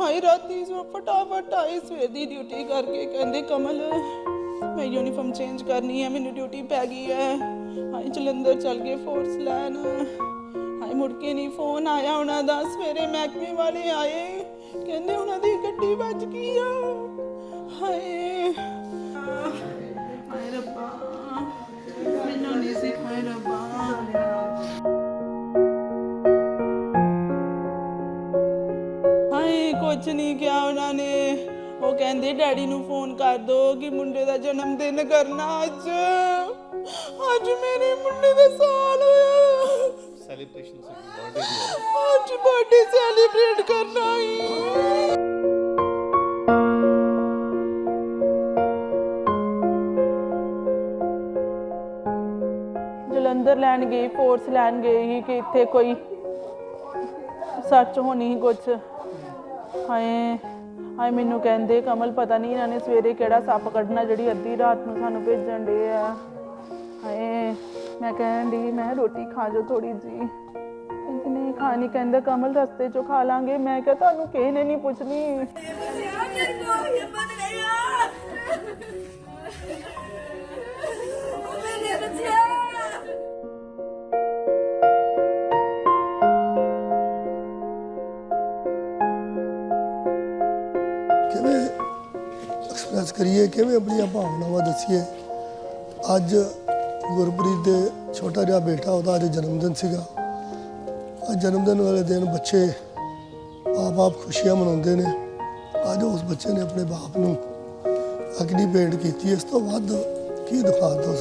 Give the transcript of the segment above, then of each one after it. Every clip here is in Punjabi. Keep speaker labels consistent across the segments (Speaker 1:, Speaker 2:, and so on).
Speaker 1: ਹਾਈ ਰਾਤੀ ਸੋ ਫਟਾਫਟ ਆਈ ਸਵੇਰ ਦੀ ਡਿਊਟੀ ਕਰਕੇ ਕਹਿੰਦੇ, ਕਮਲ, ਮੈਂ ਯੂਨੀਫਾਰਮ ਚੇਂਜ ਕਰਨੀ ਹੈ, ਮੈਨੂੰ ਡਿਊਟੀ ਪੈ ਗਈ ਹੈ। ਹਾਏ, ਜਲੰਧਰ ਚੱਲ ਗਏ ਫੋਰਸ ਲੈਣ। ਹਾਏ, ਮੁੜ ਕੇ ਨਹੀਂ ਫੋਨ ਆਇਆ ਉਹਨਾਂ ਦਾ, ਸਵੇਰੇ ਮਹਿਕਮੇ ਵਾਲੇ ਆਏ। ਕਹਿੰਦੇ, ਉਹਨਾਂ ਦੀ ਗੱਡੀ ਵੱਜ ਗਈ ਆ। ਹਾਏ ਡੈਡੀ ਨੂੰ ਫੋਨ ਕਰ ਦੋ ਕਿ ਮੁੰਡੇ ਦਾ ਜਨਮ ਦਿਨ ਕਰਨਾ ਅੱਜ। ਅੱਜ ਮੇਰੇ ਮੁੰਡੇ ਦਾ ਸਾਲ ਹੋਇਆ।
Speaker 2: ਸੈਲੀਬ੍ਰੇਸ਼ਨ ਸੀ ਬਰਥਡੇ ਦੀ
Speaker 1: ਅੱਜ ਬਰਥਡੇ ਸੈਲੀਬ੍ਰੇਟ ਕਰਨਾ ਹੀ ਜਲੰਧਰ ਲੈਣ ਗਈ ਫੋਰਸ ਲੈਣ ਗਈ ਸੀ ਕਿ ਇੱਥੇ ਕੋਈ ਸੱਚ ਹੋਣੀ ਸੀ ਕੁਛ। ਹਾਏ। ਹਾਏ, ਮੈਨੂੰ ਕਹਿੰਦੇ ਕਮਲ, ਪਤਾ ਨਹੀਂ ਇਹਨਾਂ ਨੇ ਸਵੇਰੇ ਕਿਹੜਾ ਸੱਪ ਕੱਢਣਾ, ਜਿਹੜੀ ਅੱਧੀ ਰਾਤ ਨੂੰ ਸਾਨੂੰ ਭੇਜਣ ਦੇ ਆ। ਹਾਏ, ਮੈਂ ਕਹਿਣ ਦੀ ਮੈਂ ਰੋਟੀ ਖਾ ਜੋ ਥੋੜੀ ਜੀ ਕਹਿੰਦੇ, ਨਹੀਂ ਖਾਣੀ ਕਹਿੰਦੇ, ਕਮਲ, ਰਸਤੇ ਚੋਂ ਖਾ ਲਾਂਗੇ। ਮੈਂ ਕਿਹਾ, ਤੁਹਾਨੂੰ ਕਿਸੇ ਨੇ ਨਹੀਂ ਪੁੱਛਣੀ।
Speaker 3: ਕਿਵੇਂ ਐਕਸਪ੍ਰੈਸ ਕਰੀਏ, ਕਿਵੇਂ ਆਪਣੀਆਂ ਭਾਵਨਾਵਾਂ ਦੱਸੀਏ। ਅੱਜ ਗੁਰਪ੍ਰੀਤ ਦੇ ਛੋਟਾ ਜਿਹਾ ਬੇਟਾ, ਉਹਦਾ ਅੱਜ ਜਨਮ ਦਿਨ ਸੀਗਾ। ਅੱਜ ਜਨਮ ਦਿਨ ਵਾਲੇ ਦਿਨ ਬੱਚੇ ਆਪ-ਆਪ ਖੁਸ਼ੀਆਂ ਮਨਾਉਂਦੇ ਨੇ। ਅੱਜ ਉਸ ਬੱਚੇ ਨੇ ਆਪਣੇ ਬਾਪ ਨੂੰ ਅਗਨੀ ਭੇਟ ਕੀਤੀ। ਇਸ ਤੋਂ ਵੱਧ ਕੀ ਦਿਖਾ ਦੋ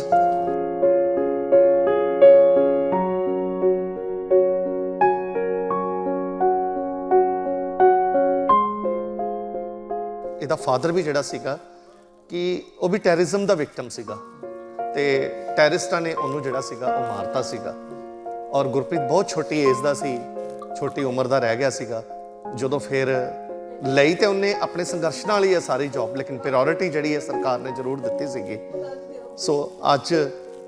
Speaker 2: ਇਹਦਾ ਫਾਦਰ ਵੀ ਜਿਹੜਾ ਸੀਗਾ, ਕਿ ਉਹ ਵੀ ਟੈਰਰਿਜ਼ਮ ਦਾ ਵਿਕਟਮ ਸੀਗਾ। ਤੇ ਟੈਰਰਿਸਟਾਂ ਨੇ ਉਹਨੂੰ ਜਿਹੜਾ ਸੀਗਾ, ਉਹ ਮਾਰਤਾ ਸੀਗਾ। ਔਰ ਗੁਰਪ੍ਰੀਤ ਬਹੁਤ ਛੋਟੀ ਏਜ ਦਾ ਸੀ, ਛੋਟੀ ਉਮਰ ਦਾ ਰਹਿ ਗਿਆ ਸੀਗਾ। ਜਦੋਂ ਫਿਰ ਲਈ ਤੇ ਉਹਨੇ ਆਪਣੇ ਸੰਘਰਸ਼ ਨਾਲ ਹੀ ਇਹ ਸਾਰੀ ਜੌਬ ਲੇਕਿਨ ਪ੍ਰਾਇੋਰਟੀ ਜਿਹੜੀ ਹੈ ਸਰਕਾਰ ਨੇ ਜ਼ਰੂਰ ਦਿੱਤੀ ਸੀਗੀ। ਸੋ ਅੱਜ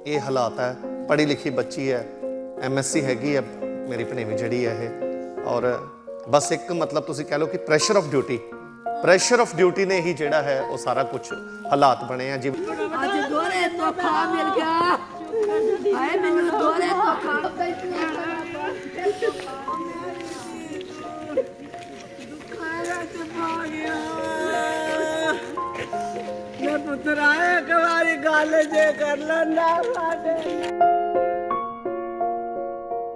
Speaker 2: ਇਹ ਹਾਲਾਤ ਹੈ, ਪੜ੍ਹੀ ਲਿਖੀ ਬੱਚੀ ਹੈ ਐਮਐਸਸੀ ਹੈਗੀ ਹੈ, ਮੇਰੀ ਭਣੇਵੀਂ ਜਿਹੜੀ ਹੈ ਇਹ। ਔਰ ਬਸ ਇੱਕ ਮਤਲਬ ਤੁਸੀਂ ਕਹਿ ਲਓ ਕਿ pressure of duty pressure of duty ਨੇ ਹੀ ਜਿਹੜਾ ਹੈ ਉਹ ਸਾਰਾ ਕੁਝ ਹਾਲਾਤ ਬਣੇ ਆ ਜਿਵੇਂ
Speaker 4: ਅੱਜ ਦੋਰੇ ਤੋਹਫਾ ਮਿਲ ਗਿਆ। ਹਾਏ ਮੈਨੂੰ ਦੋਰੇ ਤੋਹਫਾ
Speaker 1: ਮੈਂ ਪੁੱਤਰ ਆਇਆ ਇੱਕ ਵਾਰੀ ਗੱਲ ਜੇ ਕਰ ਲੈਂਦਾ ਸਾਡੇ।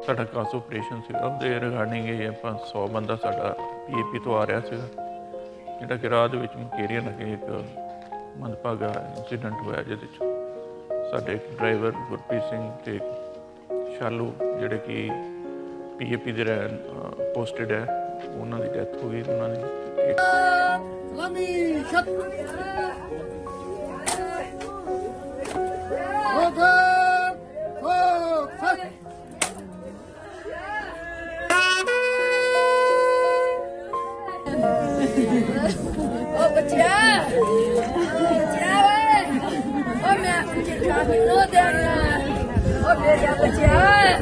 Speaker 5: ਸਾਡਾ ਕਾਸ ਆਪਰੇਸ਼ਨ ਸੀਗਾ ਉਹਦੇ ਰਿਗਾਰਡਿੰਗ ਇਹ ਆਪਾਂ 100 ਬੰਦਾ ਸਾਡਾ ਪੀਏਪੀ ਤੋਂ ਆ ਰਿਹਾ ਸੀਗਾ। ਜਿਹੜਾ ਕਿ ਰਾਹ ਦੇ ਵਿੱਚ ਮਕੇਰੀਆ ਨਗੇ ਇੱਕ ਮੰਦਭਾਗਾ ਇਨਸੀਡੈਂਟ ਹੋਇਆ ਜਿਹਦੇ ਚ ਸਾਡੇ ਇੱਕ ਡਰਾਈਵਰ ਗੁਰਪ੍ਰੀਤ ਸਿੰਘ ਤੇ ਸ਼ਾਲੂ ਜਿਹੜੇ ਕਿ ਪੀਏਪੀ ਦੇ ਰਹਿਣ ਪੋਸਟਡ ਹੈ, ਉਹਨਾਂ ਦੀ ਡੈਥ ਹੋ ਗਈ, ਉਹਨਾਂ ਦੀ ਇੱਕ
Speaker 4: ਲੰਮੀ ਛੱਤ ਬੱਚਿਆ ਬੱਚਿਆ ਵੇ ਓ ਮੈਂ ਚਿੱਠਾ ਕਿਨੋ ਦੇਣਾ ਓ ਮੇਰਾ ਬੱਚਿਆ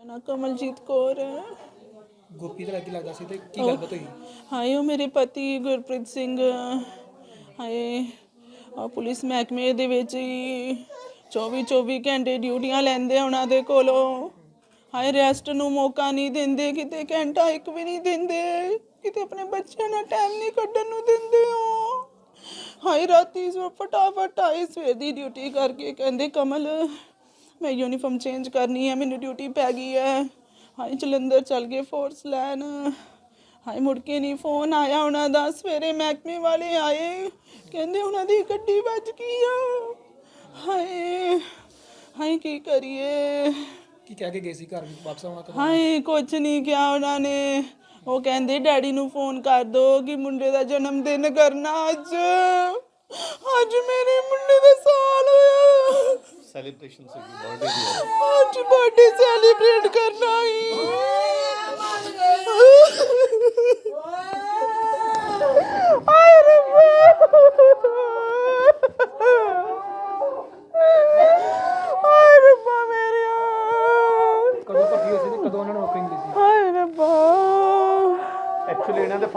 Speaker 1: ਨਾ ਕਮਲਜੀਤ ਕੌਰ ਹੈ
Speaker 6: ਗੋਪੀ ਦਾ ਕੀ ਲੱਗਦਾ ਸੀ ਤੇ ਕੀ ਗੱਲਬਾਤ ਹੋਈ
Speaker 1: ਹਾਏ ਉਹ ਮੇਰੇ ਪਤੀ ਗੁਰਪ੍ਰੀਤ ਸਿੰਘ ਹਾਏ ਆ ਪੁਲਿਸ ਮਹਿਕਮੇ ਦੇ ਵਿੱਚ ਹੀ 24 24 ਘੰਟੇ ਡਿਊਟੀਆਂ ਲੈਂਦੇ ਆ ਉਹਨਾਂ ਦੇ ਕੋਲੋਂ ਹਾਏ ਰੈਸਟ ਨੂੰ ਮੌਕਾ ਨਹੀਂ ਦਿੰਦੇ, ਕਿਤੇ ਘੰਟਾ ਇੱਕ ਵੀ ਨਹੀਂ ਦਿੰਦੇ, ਕਿਤੇ ਆਪਣੇ ਬੱਚਿਆਂ ਨਾਲ ਟਾਈਮ ਨਹੀਂ ਕੱਢਣ ਨੂੰ ਦਿੰਦੇ ਹੋ ਹਾਏ, ਰਾਤੀ ਸੋ ਫਟਾਫਟ ਆਈ ਸਵੇਰ ਦੀ ਡਿਊਟੀ ਕਰਕੇ ਕਹਿੰਦੇ, ਕਮਲ, ਮੈਂ ਯੂਨੀਫਾਰਮ ਚੇਂਜ ਕਰਨੀ ਹੈ, ਮੈਨੂੰ ਡਿਊਟੀ ਪੈ ਗਈ ਹੈ। ਹਾਏ, ਜਲੰਧਰ ਚੱਲ ਗਏ ਫੋਰਸ ਲੈਣ। ਹਾਏ, ਮੁੜ ਕੇ ਨਹੀਂ ਫੋਨ ਆਇਆ ਉਹਨਾਂ ਦਾ, ਸਵੇਰੇ ਮਹਿਕਮੇ ਵਾਲੇ ਆਏ, ਕਹਿੰਦੇ ਉਹਨਾਂ ਦੀ ਗੱਡੀ ਵੱਜ ਗਈ ਆ। ਹਾਏ ਹਾਏ, ਕੀ ਕਰੀਏ?
Speaker 6: ਕੀ ਕਹਿ ਕੇ ਗਏ ਸੀ ਘਰ ਵਾਪਸ ਆਉਣਾ ਤਾਂ
Speaker 1: ਹਾਏ ਕੁਝ ਨਹੀਂ ਕਿਹਾ ਉਹਨਾਂ ਨੇ। ਉਹ ਕਹਿੰਦੇ ਡੈਡੀ ਨੂੰ ਫੋਨ ਕਰ ਦੋ ਕਿ ਮੁੰਡੇ ਦਾ ਜਨਮ ਦਿਨ ਕਰਨਾ ਅੱਜ। ਅੱਜ ਮੇਰੇ ਮੁੰਡੇ ਦਾ ਸਾਲ ਹੋਇਆ।
Speaker 2: ਸੈਲੀਬ੍ਰੇਸ਼ਨ ਸੀ ਬਰਥਡੇ ਦੀ
Speaker 1: ਅੱਜ ਬਰਥਡੇ ਸੈਲੀਬ੍ਰੇਟ ਕਰਨਾ ਹੀ ਹਾਏ ਰੱਬਾ ਹਾਏ ਰੱਬਾ ਮੇਰਿਆ
Speaker 6: ਕਦੋਂ ਭਰਤੀ ਕਦੋਂ ਉਹਨਾਂ ਨੂੰ ਨੌਕਰੀ ਮਿਲੀ ਸੀ
Speaker 1: ਹਾਏ ਰੱਬਾ
Speaker 2: ਐਕਚੁਅਲੀ ਇਹਨਾਂ ਦੇ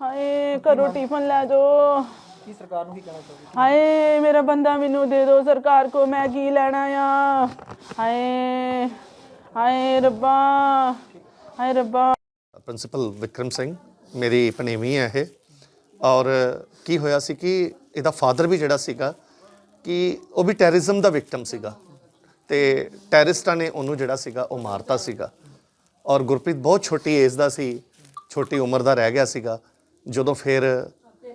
Speaker 1: ਹਾਏ ਘਰੋਂ ਟਿਫਨ ਲੈ ਜਾਓ।
Speaker 6: ਕੀ ਸਰਕਾਰ ਨੂੰ ਕੀ ਕਹਿਣਾ ਚਾਹੋਗੇ?
Speaker 1: ਹਾਏ ਮੇਰਾ ਬੰਦਾ ਮੈਨੂੰ ਦੇ ਦਿਓ ਸਰਕਾਰ ਕੋ ਮੈਂ ਕੀ ਲੈਣਾ ਆ? ਹਾਏ ਹਾਏ ਰੱਬਾ ਹਾਏ ਰੱਬਾ।
Speaker 2: ਪ੍ਰਿੰਸੀਪਲ ਵਿਕਰਮ ਸਿੰਘ ਮੇਰੀ ਪਨੇਵੀ ਹੈ ਇਹ। ਔਰ ਕੀ ਹੋਇਆ ਸੀ ਕਿ ਇਹਦਾ ਫਾਦਰ ਵੀ ਜਿਹੜਾ ਸੀਗਾ ਕਿ ਉਹ ਵੀ ਟੈਰਰਿਜ਼ਮ ਦਾ ਵਿਕਟਮ ਸੀਗਾ। ਤੇ ਟੈਰਰਿਸਟਾਂ ਨੇ ਉਹਨੂੰ ਜਿਹੜਾ ਸੀਗਾ ਉਹ ਮਾਰਤਾ ਸੀਗਾ। ਔਰ ਗੁਰਪ੍ਰੀਤ ਬਹੁਤ ਛੋਟੀ ਏਜ ਦਾ ਸੀ ਛੋਟੀ ਉਮਰ ਦਾ ਰਹਿ ਗਿਆ ਸੀਗਾ। ਜਦੋਂ ਫਿਰ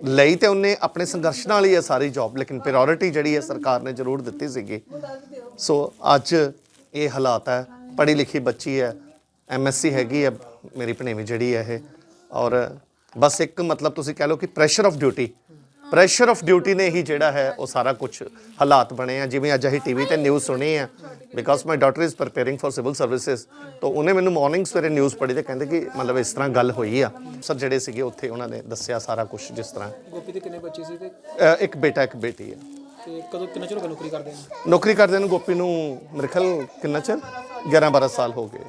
Speaker 2: ਲਈ ਤੇ ਉਹਨੇ ਆਪਣੇ ਸੰਘਰਸ਼ ਨਾਲ ਹੀ ਇਹ ਸਾਰੀ ਜੌਬ ਲੇਕਿਨ ਪ੍ਰਾਇੋਰਟੀ ਜਿਹੜੀ ਹੈ ਸਰਕਾਰ ਨੇ ਜ਼ਰੂਰ ਦਿੱਤੀ ਸੀਗੀ। ਸੋ ਅੱਜ ਇਹ ਹਾਲਾਤ ਹੈ, ਪੜ੍ਹੀ ਲਿਖੀ ਬੱਚੀ ਹੈ ਐਮਐਸਸੀ ਹੈਗੀ ਹੈ, ਮੇਰੀ ਭਣੇਵੀਂ ਜਿਹੜੀ ਹੈ ਇਹ। ਔਰ ਬਸ ਇੱਕ ਮਤਲਬ ਤੁਸੀਂ ਕਹਿ ਲਓ ਕਿ pressure of duty pressure of duty ਨੇ ਹੀ ਜਿਹੜਾ ਹੈ ਉਹ ਸਾਰਾ ਕੁਝ ਹਾਲਾਤ ਬਣੇ ਆ। ਜਿਵੇਂ ਅੱਜ ਅਸੀਂ ਟੀਵੀ ਤੇ ਨਿਊਜ਼ ਸੁਣੀ ਆ because my daughter is preparing for civil services ਤਾਂ ਉਹਨੇ ਮੈਨੂੰ ਮਾਰਨਿੰਗ ਸਵੇਰੇ ਨਿਊਜ਼ ਪੜ੍ਹੀ ਤੇ ਕਹਿੰਦੇ ਕਿ ਮਤਲਬ ਇਸ ਤਰ੍ਹਾਂ ਗੱਲ ਹੋਈ ਆ। ਸਰ ਜਿਹੜੇ ਸੀਗੇ ਉੱਥੇ ਉਹਨਾਂ ਨੇ ਦੱਸਿਆ ਸਾਰਾ ਕੁਝ ਜਿਸ ਤਰ੍ਹਾਂ।
Speaker 6: ਗੋਪੀ ਦੇ ਕਿੰਨੇ ਬੱਚੇ ਸੀ ਤੇ
Speaker 2: ਅ, ਇੱਕ ਬੇਟਾ ਇੱਕ ਬੇਟੀ ਹੈ
Speaker 6: ਤੇ ਕਦੋਂ ਕਿੰਨਾ ਚਿਰ ਹੋ ਗਿਆ ਨੌਕਰੀ ਕਰਦੇ ਨੇ?
Speaker 2: ਨੌਕਰੀ ਕਰਦੇ ਨੂੰ ਗੋਪੀ ਨੂੰ ਮੇਰੇ ਖਿਆਲ ਕਿੰਨਾ ਚਿਰ? 11 12 ਸਾਲ ਹੋ ਗਏ।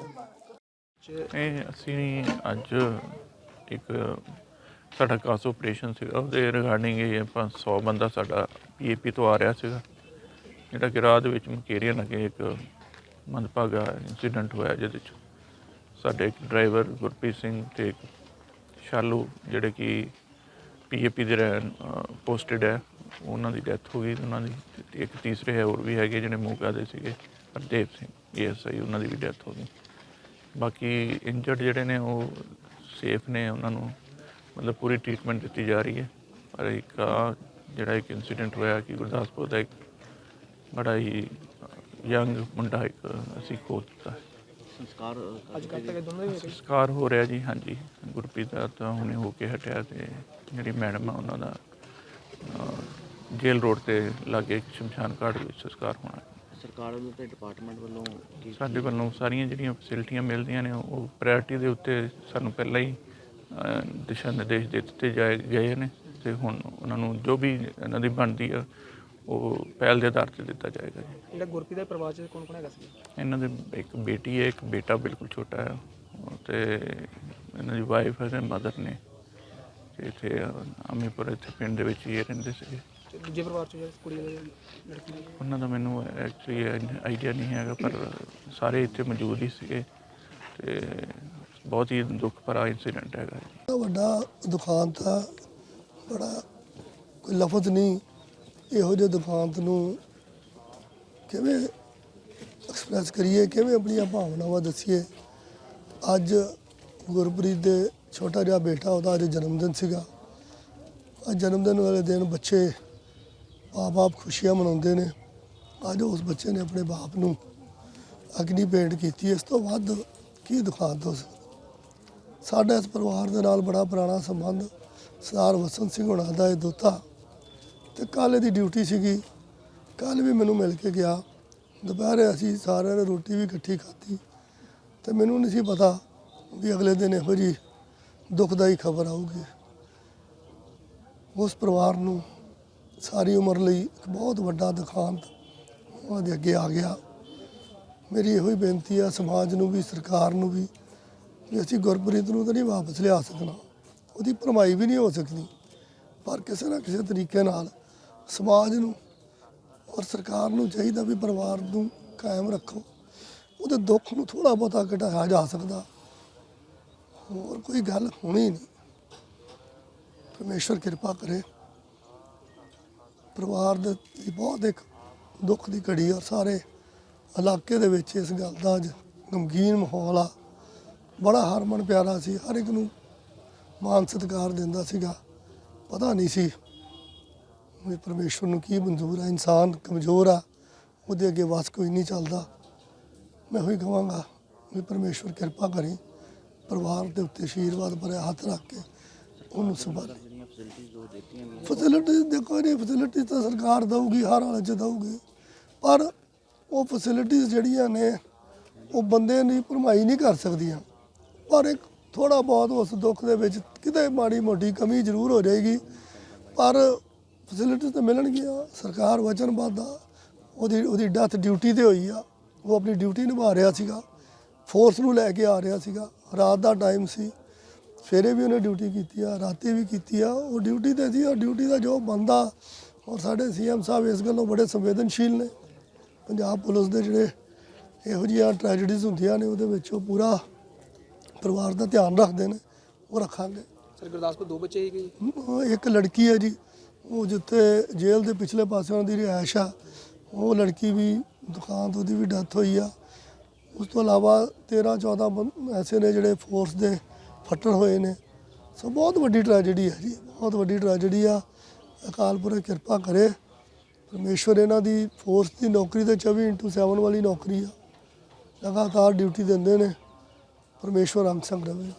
Speaker 5: ਇਹ ਅਸੀਂ ਅੱਜ ਇੱਕ ਸਾਡਾ ਕਾਸ ਆਪਰੇਸ਼ਨ ਸੀਗਾ। ਉਹਦੇ ਰਿਗਾਰਡਿੰਗ ਇਹ ਆਪਾਂ 100 ਬੰਦਾ ਸਾਡਾ ਪੀਏਪੀ ਤੋਂ ਆ ਰਿਹਾ ਸੀਗਾ। ਜਿਹੜਾ ਕਿ ਰਾਹ ਦੇ ਵਿੱਚ ਮਕੇਰੀਆਂ ਲੱਗੇ, ਇੱਕ ਮੰਦਭਾਗਾ ਇਨਸੀਡੈਂਟ ਹੋਇਆ ਜਿਹਦੇ ਚ। ਸਾਡੇ ਇੱਕ ਡਰਾਈਵਰ ਗੁਰਪ੍ਰੀਤ ਸਿੰਘ ਤੇ ਇੱਕ ਸ਼ਾਲੂ, ਜਿਹੜੇ ਕਿ ਪੀਏਪੀ ਦੇ ਰਹਿਣ ਪੋਸਟਡ ਹੈ। ਉਹਨਾਂ ਦੀ ਡੈਥ ਹੋ ਗਈ, ਉਹਨਾਂ ਦੀ ਇੱਕ ਤੀਸਰੇ ਹੈ ਹੋਰ ਵੀ ਹੈਗੇ ਜਿਹੜੇ ਮੋਗਾ ਦੇ ਸੀਗੇ, ਹਰਦੇਵ ਸਿੰਘ ਏਐਸਆਈ ਉਹਨਾਂ ਦੀ ਵੀ ਡੈਥ ਹੋ ਗਈ। ਬਾਕੀ ਇੰਜਰਡ ਜਿਹੜੇ ਨੇ ਉਹ ਸੇਫ ਨੇ, ਉਹਨਾਂ ਨੂੰ ਮਤਲਬ ਪੂਰੀ ਟ੍ਰੀਟਮੈਂਟ ਦਿੱਤੀ ਜਾ ਰਹੀ ਹੈ। ਪਰ ਇੱਕ ਆਹ ਜਿਹੜਾ ਇੱਕ ਇਨਸੀਡੈਂਟ ਹੋਇਆ ਕਿ ਗੁਰਦਾਸਪੁਰ ਦਾ ਇੱਕ ਬੜਾ ਹੀ ਯੰਗ ਮੁੰਡਾ ਇੱਕ ਅਸੀਂ ਖੋ ਦਿੱਤਾ। ਹੈ
Speaker 6: ਅੱਜ ਕੱਲ੍ਹ ਤੱਕ ਦੋਨੋਂ ਹੀ
Speaker 5: ਸੰਸਕਾਰ ਹੋ ਰਿਹਾ ਜੀ ਹਾਂਜੀ। ਗੁਰਪ੍ਰੀਤ ਦਾ ਤਾਂ ਹੁਣੇ ਹੋ ਕੇ ਹਟਿਆ ਤੇ ਜਿਹੜੀ ਮੈਡਮ ਆ ਉਹਨਾਂ ਦਾ ਜੇਲ੍ਹ ਰੋਡ ਤੇ ਲਾਗੇ ਇੱਕ ਸ਼ਮਸ਼ਾਨ ਘਾਟ ਵਿੱਚ ਸੰਸਕਾਰ ਹੋਣਾ। ਹੈ।
Speaker 7: ਸਰਕਾਰ ਵੱਲੋਂ ਤੇ ਡਿਪਾਰਟਮੈਂਟ ਵੱਲੋਂ
Speaker 5: ਸਾਡੇ ਵੱਲੋਂ ਸਾਰੀਆਂ ਜਿਹੜੀਆਂ ਫੈਸਿਲਿਟੀਆਂ ਮਿਲਦੀਆਂ ਨੇ ਉਹ ਪ੍ਰਾਇੋਰਟੀ ਦੇ ਉੱਤੇ ਸਾਨੂੰ ਪਹਿਲਾਂ ਹੀ ਦਿਸ਼ਾ ਨਿਰਦੇਸ਼ ਦੇ ਦਿੱਤੇ ਜਾਏ ਗਏ ਨੇ ਤੇ ਹੁਣ ਉਹਨਾਂ ਨੂੰ ਜੋ ਵੀ ਇਹਨਾਂ ਦੀ ਬਣਦੀ ਆ ਉਹ ਪਹਿਲ ਦੇ ਆਧਾਰ ਤੇ ਦਿੱਤਾ ਜਾਏਗਾ ਜੀ।
Speaker 6: ਜਿਹੜਾ ਗੁਰਪ੍ਰੀਤ ਦੇ ਪਰਿਵਾਰ ਚ ਕੌਣ ਕੌਣ ਹੈਗਾ ਸੀ?
Speaker 5: ਇਹਨਾਂ ਦੇ ਇੱਕ ਬੇਟੀ ਹੈ ਇੱਕ ਬੇਟਾ ਬਿਲਕੁਲ ਛੋਟਾ ਹੈ। ਤੇ ਇਹਨਾਂ ਦੀ ਵਾਈਫ ਹੈ ਤੇ ਮਦਰ ਨੇ। ਤੇ ਇੱਥੇ ਅਮੀਪੁਰ ਇੱਥੇ ਪਿੰਡ ਦੇ ਵਿੱਚ ਹੀ ਰਹਿੰਦੇ ਸੀਗੇ।
Speaker 6: ਤੇ ਦੂਜੇ ਪਰਿਵਾਰ ਚ ਕੁੜੀ ਦੇ ਲੜਕੀ ਦੇ
Speaker 5: ਉਹਨਾਂ ਦਾ ਮੈਨੂੰ ਐਕਚੁਅਲੀ ਆਈਡੀਆ ਨਹੀਂ ਹੈਗਾ ਪਰ ਸਾਰੇ ਇੱਥੇ ਮੌਜੂਦ ਹੀ ਸੀਗੇ। ਤੇ ਬਹੁਤ ਹੀ ਦੁੱਖ ਭਰਾ ਇਨਸੀਡੈਂਟ ਹੈਗਾ ਜੀ।
Speaker 3: ਵੱਡਾ ਦੁਖਾਂਤ ਆ, ਬੜਾ ਕੋਈ ਲਫ਼ਜ਼ ਨਹੀਂ, ਇਹੋ ਜਿਹੇ ਦੁਖਾਂਤ ਨੂੰ ਕਿਵੇਂ ਐਕਸਪ੍ਰੈਸ ਕਰੀਏ, ਕਿਵੇਂ ਆਪਣੀਆਂ ਭਾਵਨਾਵਾਂ ਦੱਸੀਏ। ਅੱਜ ਗੁਰਪ੍ਰੀਤ ਦੇ ਛੋਟਾ ਜਿਹਾ ਬੇਟਾ, ਉਹਦਾ ਅੱਜ ਜਨਮ ਦਿਨ ਸੀਗਾ। ਅੱਜ ਜਨਮ ਦਿਨ ਵਾਲੇ ਦਿਨ ਬੱਚੇ ਆਪ ਬਾਪ ਖੁਸ਼ੀਆਂ ਮਨਾਉਂਦੇ ਨੇ। ਅੱਜ ਉਸ ਬੱਚੇ ਨੇ ਆਪਣੇ ਬਾਪ ਨੂੰ ਅਗਨੀ ਭੇਂਟ ਕੀਤੀ। ਇਸ ਤੋਂ ਵੱਧ ਕੀ ਦੁਖਾਂਤ ਹੋ ਸਕਦਾ? ਸਾਡਾ ਇਸ ਪਰਿਵਾਰ ਦੇ ਨਾਲ ਬੜਾ ਪੁਰਾਣਾ ਸੰਬੰਧ, ਸਰਦਾਰ ਵਸੰਤ ਸਿੰਘ ਹੋਣਾ ਦਾ ਇਹ ਦੋਤਾ। ਤੇ ਕੱਲ੍ਹ ਦੀ ਡਿਊਟੀ ਸੀਗੀ। ਕੱਲ ਵੀ ਮੈਨੂੰ ਮਿਲ ਕੇ ਗਿਆ। ਦੁਪਹਿਰੇ ਅਸੀਂ ਸਾਰਿਆਂ ਨੇ ਰੋਟੀ ਵੀ ਇਕੱਠੀ ਖਾਧੀ। ਤੇ ਮੈਨੂੰ ਨਹੀਂ ਸੀ ਪਤਾ ਵੀ ਅਗਲੇ ਦਿਨ ਇਹੋ ਜੀ ਦੁਖਦਾਈ ਖਬਰ ਆਊਗੀ। ਉਸ ਪਰਿਵਾਰ ਨੂੰ ਸਾਰੀ ਉਮਰ ਲਈ ਇੱਕ ਬਹੁਤ ਵੱਡਾ ਦੁਖਾਂਤ ਉਹਨਾਂ ਦੇ ਅੱਗੇ ਆ ਗਿਆ। ਮੇਰੀ ਇਹੋ ਹੀ ਬੇਨਤੀ ਆ, ਸਮਾਜ ਨੂੰ ਵੀ, ਸਰਕਾਰ ਨੂੰ ਵੀ ਵੀ ਅਸੀਂ ਗੁਰਪ੍ਰੀਤ ਨੂੰ ਤਾਂ ਨਹੀਂ ਵਾਪਸ ਲਿਆ ਸਕਣਾ। ਉਹਦੀ ਭਰਮਾਈ ਵੀ ਨਹੀਂ ਹੋ ਸਕਦੀ। ਪਰ ਕਿਸੇ ਨਾ ਕਿਸੇ ਤਰੀਕੇ ਨਾਲ ਸਮਾਜ ਨੂੰ ਔਰ ਸਰਕਾਰ ਨੂੰ ਚਾਹੀਦਾ ਵੀ ਪਰਿਵਾਰ ਨੂੰ ਕਾਇਮ ਰੱਖੋ। ਉਹਦੇ ਦੁੱਖ ਨੂੰ ਥੋੜਾ ਬਹੁਤਾ ਘਟਾਇਆ ਜਾ ਸਕਦਾ। ਹੋਰ ਕੋਈ ਗੱਲ ਹੋਣੀ ਨਹੀਂ। ਪਰਮੇਸ਼ਵਰ ਕਿਰਪਾ ਕਰੇ। ਪਰਿਵਾਰ ਦੇ ਬਹੁਤ ਇੱਕ ਦੁੱਖ ਦੀ ਘੜੀ ਔਰ ਸਾਰੇ ਇਲਾਕੇ ਦੇ ਵਿੱਚ ਇਸ ਗੱਲ ਦਾ ਅੱਜ ਗਮਗੀਨ ਮਾਹੌਲ ਆ। ਬੜਾ ਹਰਮਨ ਪਿਆਰਾ ਸੀ, ਹਰ ਇੱਕ ਨੂੰ ਮਾਨ ਸਤਿਕਾਰ ਦਿੰਦਾ ਸੀਗਾ। ਪਤਾ ਨਹੀਂ ਸੀ ਵੀ ਪਰਮੇਸ਼ਵਰ ਨੂੰ ਕੀ ਮਨਜ਼ੂਰ ਆ, ਇਨਸਾਨ ਕਮਜ਼ੋਰ ਆ, ਉਹਦੇ ਅੱਗੇ ਵਸ ਕੋਈ ਨਹੀਂ ਚੱਲਦਾ। ਮੈਂ ਹੋਈ ਕਹਾਂਗਾ ਵੀ ਪਰਮੇਸ਼ਵਰ ਕਿਰਪਾ ਕਰੇ, ਪਰਿਵਾਰ ਦੇ ਉੱਤੇ ਆਸ਼ੀਰਵਾਦ ਭਰਿਆ ਹੱਥ ਰੱਖ ਕੇ ਉਹਨੂੰ ਸੰਭਾਲੇ।
Speaker 7: ਜਿਹੜੀਆਂ
Speaker 3: ਫੈਸਿਲਿਟੀ ਦੇਖੋ ਇਹ ਫੈਸਿਲਿਟੀ ਤਾਂ ਸਰਕਾਰ ਦਊਗੀ, ਹਰ ਹਾਲਤ 'ਚ ਦਊਗੀ, ਪਰ ਉਹ ਫੈਸਿਲਿਟੀਆਂ ਜਿਹੜੀਆਂ ਨੇ, ਉਹ ਬੰਦੇ ਦੀ ਭਰਮਾਈ ਨਹੀਂ ਕਰ ਸਕਦੀਆਂ। ਪਰ ਇੱਕ ਥੋੜਾ ਬਹੁਤ ਉਸ ਦੁੱਖ ਦੇ ਵਿੱਚ ਕਿਤੇ ਮਾੜੀ ਮੋਟੀ ਕਮੀ ਜ਼ਰੂਰ ਹੋ ਜਾਏਗੀ, ਪਰ ਫੈਸਿਲਿਟੀ ਤਾਂ ਮਿਲਣਗੀਆਂ, ਸਰਕਾਰ ਵਚਨਬੱਧ ਆ ਉਹਦੀ ਉਹਦੀ ਡੈਥ ਡਿਊਟੀ ਤੇ ਹੋਈ ਆ, ਉਹ ਆਪਣੀ ਡਿਊਟੀ ਨਿਭਾ ਰਿਹਾ ਸੀਗਾ ਫੋਰਸ ਨੂੰ ਲੈ ਕੇ ਆ ਰਿਹਾ ਸੀਗਾ, ਰਾਤ ਦਾ ਟਾਈਮ ਸੀ, ਸਵੇਰੇ ਵੀ ਉਹਨੇ ਡਿਊਟੀ ਕੀਤੀ ਆ, ਰਾਤੀ ਵੀ ਕੀਤੀ ਆ, ਉਹ ਡਿਊਟੀ ਤੇ ਸੀ, ਉਹ ਡਿਊਟੀ ਦਾ ਜੋ ਬੰਦਾ, ਔਰ ਸਾਡੇ ਸੀਐਮ ਸਾਹਿਬ ਇਸ ਗੱਲੋਂ ਬੜੇ ਸੰਵੇਦਨਸ਼ੀਲ ਨੇ, ਪੰਜਾਬ ਪੁਲਿਸ ਦੇ ਜਿਹੜੇ ਇਹੋ ਜਿਹੀਆਂ ਟ੍ਰੈਜਡੀਜ਼ ਹੁੰਦੀਆਂ ਨੇ, ਉਹਦੇ ਵਿੱਚ ਉਹ ਪੂਰਾ ਪਰਿਵਾਰ ਦਾ ਧਿਆਨ ਰੱਖਦੇ ਨੇ ਉਹ ਰੱਖਾਂਗੇ।
Speaker 6: ਸਰ ਗੁਰਦਾਸਪੁਰ ਦੋ ਬੱਚੇ ਜੀ?
Speaker 3: ਉਹ ਇੱਕ ਲੜਕੀ ਹੈ ਜੀ ਉਹ ਜਿੱਥੇ ਜੇਲ੍ਹ ਦੇ ਪਿਛਲੇ ਪਾਸੇ ਉਹਨਾਂ ਦੀ ਰਿਹਾਇਸ਼ ਆ ਉਹ ਲੜਕੀ ਵੀ ਦੁਕਾਨ ਤੋਂ ਉਹਦੀ ਵੀ ਡੈਥ ਹੋਈ ਆ। ਉਸ ਤੋਂ ਇਲਾਵਾ 13 14 ਬੰ- ਐਸੇ ਨੇ ਜਿਹੜੇ ਫੋਰਸ ਦੇ ਫੱਟੜ ਹੋਏ ਨੇ। ਸੋ ਬਹੁਤ ਵੱਡੀ ਟ੍ਰੈਜੇਡੀ ਹੈ ਜੀ ਬਹੁਤ ਵੱਡੀ ਟ੍ਰੈਜੇਡੀ ਆ। ਅਕਾਲ ਪੁਰਖ ਕਿਰਪਾ ਕਰੇ ਪਰਮੇਸ਼ਵਰ ਇਹਨਾਂ ਦੀ ਫੋਰਸ ਦੀ ਨੌਕਰੀ ਤੇ 24/7 ਵਾਲੀ ਨੌਕਰੀ ਆ। ਲਗਾਤਾਰ ਡਿਊਟੀ ਦਿੰਦੇ ਨੇ। ਪਰਮੇਸ਼ਵਰ ਅੰਗ ਸੰਗ ਰਵੇ।